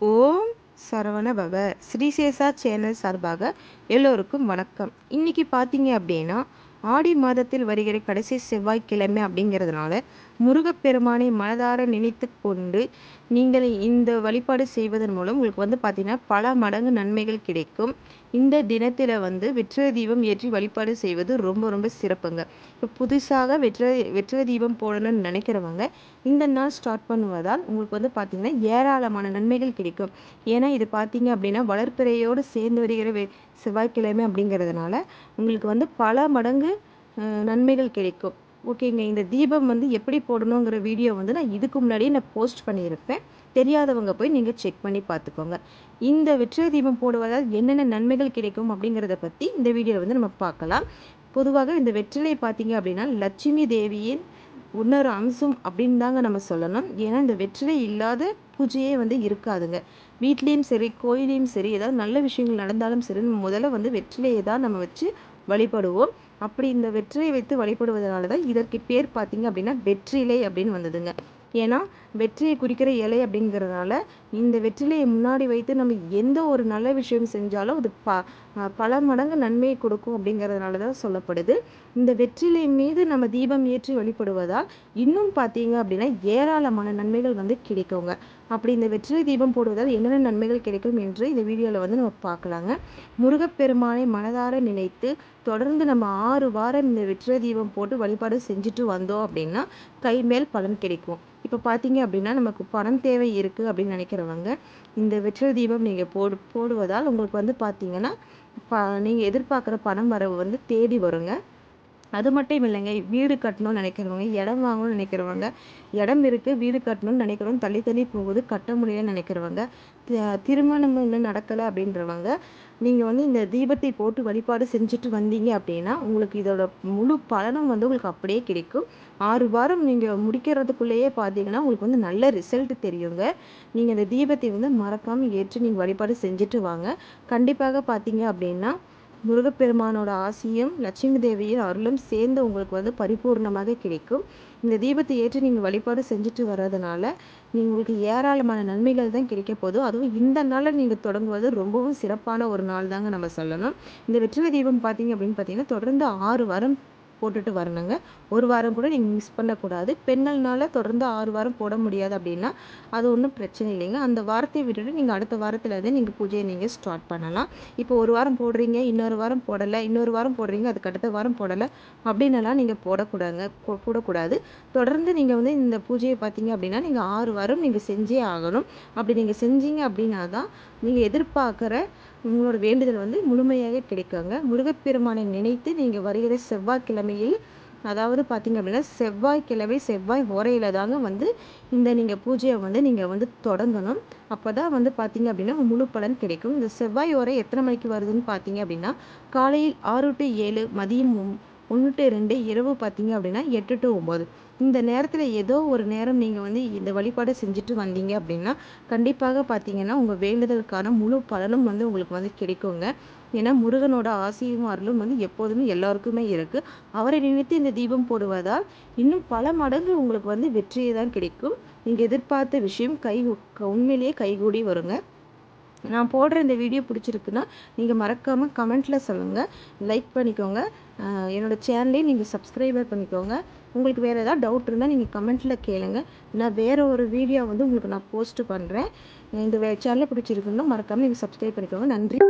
ஓம் சரவண பவ ஸ்ரீசேஷா சேனல் சார்பாக எல்லோருக்கும் வணக்கம். இன்னைக்கு பார்த்தீங்க அப்படின்னா ஆடி மாதத்தில் வருகிற கடைசி செவ்வாய்க்கிழமை அப்படிங்கிறதுனால முருகப்பெருமானை மனதார நினைத்து கொண்டு நீங்கள் இந்த வழிபாடு செய்வதன் மூலம் உங்களுக்கு வந்து பார்த்தீங்கன்னா பல மடங்கு நன்மைகள் கிடைக்கும். இந்த தினத்தில் வந்து வெற்றிலை தீபம் ஏற்றி வழிபாடு செய்வது ரொம்ப ரொம்ப சிறப்புங்க. இப்போ புதுசாக வெற்றிலை வெற்றிலை தீபம் போடணும்னு நினைக்கிறவங்க இந்த நாள் ஸ்டார்ட் பண்ணுவதால் உங்களுக்கு வந்து பார்த்தீங்கன்னா ஏராளமான நன்மைகள் கிடைக்கும். ஏன்னா இது பார்த்தீங்க அப்படின்னா வளர்ப்பிறையோடு சேர்ந்து வருகிற வெ செவ்வாய்க்கிழமை அப்படிங்கிறதுனால உங்களுக்கு வந்து பல மடங்கு நன்மைகள் கிடைக்கும். ஓகேங்க இந்த தீபம் வந்து எப்படி போடணுங்கிற வீடியோ வந்து நான் இதுக்கு முன்னாடியே நான் போஸ்ட் பண்ணியிருப்பேன். தெரியாதவங்க போய் நீங்கள் செக் பண்ணி பார்த்துக்கோங்க. இந்த வெற்றிலை தீபம் போடுவதால் என்னென்ன நன்மைகள் கிடைக்கும் அப்படிங்கிறத பற்றி இந்த வீடியோவில் வந்து நம்ம பார்க்கலாம். பொதுவாக இந்த வெற்றிலை பார்த்தீங்க அப்படின்னா லட்சுமி தேவியின் இன்னொரு அம்சம் அப்படின்னு தாங்க நம்ம சொல்லணும். ஏன்னா இந்த வெற்றிலை இல்லாத பூஜையே வந்து இருக்காதுங்க. வீட்லேயும் சரி கோயிலையும் சரி ஏதாவது நல்ல விஷயங்கள் நடந்தாலும் சரி முதல்ல வந்து வெற்றிலையை தான் நம்ம வச்சு வழிபடுவோம். அப்படி இந்த வெற்றிலை வைத்து வழிபடுவதனால தான் இதற்கு பேர் பார்த்தீங்க அப்படின்னா வெற்றிலை அப்படின்னு வந்ததுங்க. ஏன்னா வெற்றியை குறிக்கிற இலை அப்படிங்கிறதுனால இந்த வெற்றிலையை முன்னாடி வைத்து நம்ம எந்த ஒரு நல்ல விஷயம் செஞ்சாலும் அது ப பல மடங்கு நன்மையை கொடுக்கும் அப்படிங்கிறதுனால தான் சொல்லப்படுது. இந்த வெற்றிலை மீது நம்ம தீபம் ஏற்றி வழிபடுவதால் இன்னும் பார்த்தீங்க அப்படின்னா ஏராளமான நன்மைகள் வந்து கிடைக்குங்க. அப்படி இந்த வெற்றிலை தீபம் போடுவதால் என்னென்ன நன்மைகள் கிடைக்கும் என்று இந்த வீடியோவில் வந்து நம்ம பார்க்கலாங்க. முருகப்பெருமானை மனதார நினைத்து தொடர்ந்து நம்ம ஆறு வாரம் இந்த வெற்றிலை தீபம் போட்டு வழிபாடு செஞ்சுட்டு வந்தோம் அப்படின்னா கை மேல் பலன் கிடைக்கும். இப்போ பார்த்தீங்க அப்படின்னா நமக்கு பணம் தேவை இருக்குது அப்படின்னு நினைக்கிறவங்க இந்த வெற்றிலை தீபம் நீங்கள் போடு போடுவதால் உங்களுக்கு வந்து பார்த்தீங்கன்னா ப நீங்கள் எதிர்பார்க்குற பணம் வரவு வந்து தேடி வருங்க. அது மட்டும் இல்லைங்க வீடு கட்டணும்னு நினைக்கிறவங்க இடம் வாங்கணும்னு நினைக்கிறவங்க இடம் இருக்குது வீடு கட்டணும்னு நினைக்கிறவங்க தள்ளி தள்ளி போகுது கட்ட முடியலன்னு நினைக்கிறவங்க திருமணம் இன்னும் நடக்கலை அப்படின்றவங்க நீங்கள் வந்து இந்த தீபத்தை போட்டு வழிபாடு செஞ்சுட்டு வந்தீங்க அப்படின்னா உங்களுக்கு இதோட முழு பலனும் வந்து உங்களுக்கு அப்படியே கிடைக்கும். ஆறு வாரம் நீங்கள் முடிக்கிறதுக்குள்ளேயே பார்த்தீங்கன்னா உங்களுக்கு வந்து நல்ல ரிசல்ட் தெரியுங்க. நீங்கள் இந்த தீபத்தை வந்து மறக்காமல் ஏற்று நீங்கள் வழிபாடு செஞ்சுட்டு வாங்க. கண்டிப்பாக பார்த்தீங்க அப்படின்னா முருகப்பெருமானோட ஆசியும் லட்சுமி தேவியின் அருளும் சேர்ந்து உங்களுக்கு வந்து பரிபூர்ணமாக கிடைக்கும். இந்த தீபத்தை ஏற்றி நீங்கள் வழிபாடு செஞ்சுட்டு வர்றதுனால நீ- உங்களுக்கு ஏராளமான நன்மைகள் தான் கிடைக்க போதும் அதுவும் இந்த நாளில் நீங்கள் தொடங்குவது ரொம்பவும் சிறப்பான ஒரு நாள் தாங்க நம்ம சொல்லணும். இந்த வெற்றிலை தீபம் பார்த்தீங்க அப்படின்னு பார்த்தீங்கன்னா தொடர்ந்து ஆறு வாரம் போட்டுட்டு வரணுங்க. ஒரு வாரம் கூட நீங்கள் மிஸ் பண்ணக்கூடாது. பெண்கள்னால தொடர்ந்து ஆறு வாரம் போட முடியாது அப்படின்னா அது ஒன்றும் பிரச்சனை இல்லைங்க. அந்த வாரத்தை விட்டுட்டு நீங்கள் அடுத்த வாரத்தில் இருந்து நீங்கள் பூஜையை நீங்கள் ஸ்டார்ட் பண்ணலாம். இப்போ ஒரு வாரம் போடுறீங்க இன்னொரு வாரம் போடலை இன்னொரு வாரம் போடுறீங்க அதுக்கு அடுத்த வாரம் போடலை அப்படின்னலாம் நீங்கள் போடக்கூடாதுங்க. போடக்கூடாது. தொடர்ந்து நீங்கள் வந்து இந்த பூஜையை பார்த்தீங்க அப்படின்னா நீங்கள் ஆறு வாரம் நீங்கள் செஞ்சே ஆகணும். அப்படி நீங்கள் செஞ்சீங்க அப்படின்னா தான் நீங்கள் எதிர்பார்க்குற உங்களோட வேண்டுதல் வந்து முழுமையாக கிடைக்குங்க. முருகப்பெருமானை நினைத்து நீங்கள் வருகிற செவ்வாய்க்கிழமையில் அதாவது பார்த்தீங்க அப்படின்னா செவ்வாய்க்கிழமை செவ்வாய் உரையில தாங்க வந்து இந்த நீங்கள் பூஜையை வந்து நீங்கள் வந்து தொடங்கணும். அப்போ தான் வந்து பார்த்தீங்க அப்படின்னா முழு பலன் கிடைக்கும். இந்த செவ்வாய் ஓரை எத்தனை மணிக்கு வருதுன்னு பார்த்தீங்க அப்படின்னா காலையில் ஆறு டு ஏழு மதியம் ஒன்று டு ரெண்டு இரவு பார்த்தீங்க அப்படின்னா எட்டு டு ஒம்பது. இந்த நேரத்தில் ஏதோ ஒரு நேரம் நீங்கள் வந்து இந்த வழிபாடை செஞ்சுட்டு வந்தீங்க அப்படின்னா கண்டிப்பாக பார்த்தீங்கன்னா உங்கள் வேண்டுதலுக்கான முழு பலனும் வந்து உங்களுக்கு வந்து கிடைக்குங்க. ஏன்னா முருகனோட ஆசையும் அருளும் வந்து எப்போதுமே எல்லாருக்குமே இருக்குது அவரை நினைத்து இந்த தீபம் போடுவதால் இன்னும் பல மடங்கு உங்களுக்கு வந்து வெற்றியை தான் கிடைக்கும். நீங்கள் எதிர்பார்த்த விஷயம் கை உண்மையிலேயே கைகூடி வருங்க. நான் போடுற இந்த வீடியோ பிடிச்சிருக்குன்னா நீங்கள் மறக்காமல் கமெண்ட்டில் சொல்லுங்கள் லைக் பண்ணிக்கோங்க. என்னோடய என்னோட சேனலையும் நீங்கள் சப்ஸ்கிரைபர் பண்ணிக்கோங்க. உங்களுக்கு வேறு ஏதாவது டவுட் இருந்தால் நீங்கள் கமெண்ட்டில் கேளுங்க. நான் வேறு ஒரு வீடியோ வந்து உங்களுக்கு நான் போஸ்ட் பண்ணுறேன் இந்த சேனலை பிடிச்சிருக்குன்னா மறக்காமல் நீங்கள் சப்ஸ்கிரைப் பண்ணிக்கோங்க. நன்றி.